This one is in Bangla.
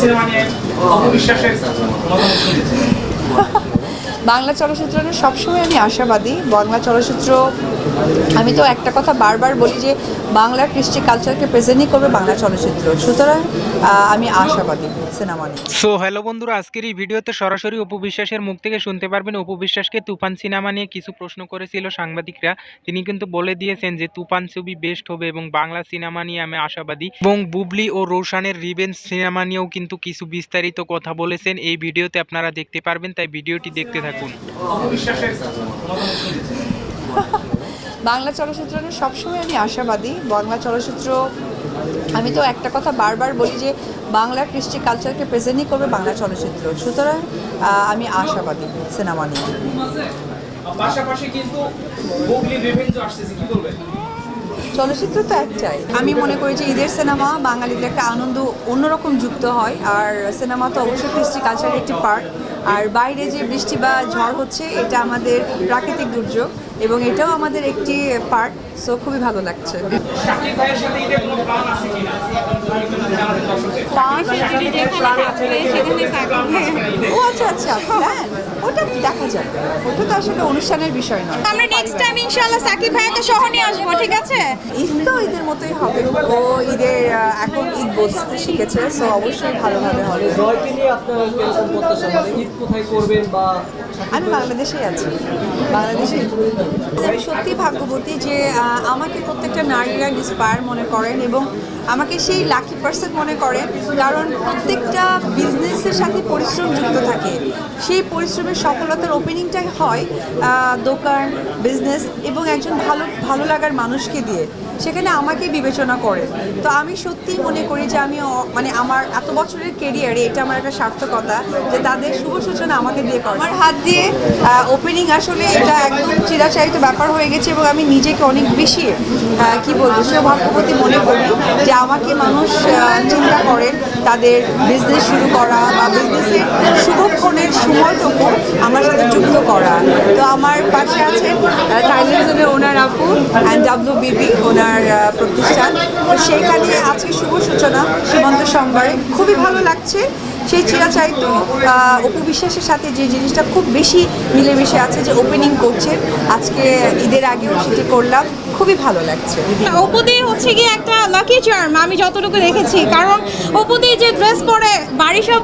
সিনেমা নিয়ে অপবিশ্বাসের মতামত শুনেছি। বাংলা চলচ্চিত্র নিয়ে সবসময় আমি আশাবাদী, বাংলা চলচ্চিত্র, আমি তো একটা কথা বারবার বলি যে বাংলার কৃষ্টি কালচারকে প্রেজেন্টই করবে বাংলা চলচ্চিত্র। সুতরাং আমি আশাবাদী সিনেমা নিয়ে। সো হ্যালো বন্ধুরা, আজকের এই ভিডিওতে সরাসরি অপু বিশ্বাসের মুখ থেকে শুনতে পারবেন। অপু বিশ্বাসকে তুফান সিনেমা নিয়ে কিছু প্রশ্ন করেছিল সাংবাদিকরা। তিনি কিন্তু বলে দিয়েছেন যে তুফান ছবি বেস্ট হবে এবং বাংলা সিনেমা নিয়ে আমি আশাবাদী। এবং বুবলি ও রোশানের রিভেঞ্জ সিনেমা নিয়েও কিন্তু কিছু বিস্তারিত কথা বলেছেন। এই ভিডিওতে আপনারা দেখতে পারবেন, তাই ভিডিওটি দেখতে থাকুন। শুনেছি বাংলা চলচ্চিত্র নিয়ে সবসময় আমি আশাবাদী। বাংলা চলচ্চিত্র আমি তো একটা কথা বারবার বলি যে বাংলা কৃষ্টি কালচারকে প্রেজেন্টই করবে বাংলা চলচ্চিত্র। সুতরাং আমি আশাবাদী সিনেমা নিয়ে। পাশাপাশি কিন্তু বুবলি কি বলবেন? চলচ্চিত্র তো একটাই। আমি মনে করি যে ঈদের সিনেমা বাঙালিদের একটা আনন্দ অন্যরকম যুক্ত হয় আর সিনেমা তো অবশ্যই কৃষ্টি কালচারের একটি পার্ট আর বাইরে যে বৃষ্টি বা ঝড় হচ্ছে এটা আমাদের প্রাকৃতিক দুর্যোগ এবং এটাও আমাদের একটি পার্ট সো খুবই ভালো লাগছে। ও আচ্ছা আচ্ছা প্ল্যান ওটা দেখা যাবে। ওটা তো আসলে অনুষ্ঠানের বিষয় নয়। আমরা নেক্সট টাইম ইনশাআল্লাহ সাকিব ভাইয়াকে সহ নিয়ে আসব ঠিক আছে? ঈদ তো ঈদের মতোই হবে। ও ঈদের এখন ঈদ বুঝতে শিখেছে সো অবশ্যই ভালোভাবে হবে জয়কে নিয়ে আপনার মানে ঈদ কোথায় করবেন বা আমি বাংলাদেশেই আছি। বাংলাদেশে আমি সত্যি ভাগ্যবতী যে আমাকে প্রত্যেকটা নারীরা ইন্সপায়ার মনে করেন এবং আমাকে সেই লাকি পার্সন মনে করেন কারণ প্রত্যেকটা বিজনেসের সাথে পরিশ্রম যুক্ত থাকে। সেই পরিশ্রমের সফলতার ওপেনিংটাই হয় দোকান বিজনেস এবং একজন ভালো ভালো লাগার মানুষকে দিয়ে। সেখানে আমাকে বিবেচনা করে। তো আমি সত্যিই মনে করি যে আমি মানে আমার এত বছরের কেরিয়ারে এটা আমার একটা সার্থকতা যে তাদের শুভ সূচনা আমাকে দিয়ে করে। আমার হাত দিয়ে ওপেনিং আসলে এটা একদম চিরাচারিত ব্যাপার হয়ে গেছে এবং আমি নিজেকে অনেক বেশি কি বলব, সৌভাগ্যবতী মনে করি যে আমাকে মানুষ চিন্তা করেন তাদের বিজনেস শুরু করা বা বিজনেসের শুভক্ষণের সময়টুকু আমার সাথে যুক্ত করা। তো আমার পাশে আছে থাইল্যান্ডের ওনার আপু অ্যান্ড ডাব্লিউ বিবি ওনার প্রতিষ্ঠান। তো সেইখানে আজকে শুভ সূচনা, সীমন্ত সোমবারে। খুবই ভালো লাগছে। সেই চিরাচারিত অপু বিশ্বাসের সাথে যে জিনিসটা খুব বেশি মিলেমিশে আছে যে ওপেনিং করছে, আজকে ঈদের আগেও সেটি করলাম, খুবই ভালো লাগছে। অপুদি হচ্ছে গিয়ে একটা লাকি চার্ম আমি যতটুকু দেখেছি। কারণ অপুদি যে ড্রেস পরে বাড়ি সব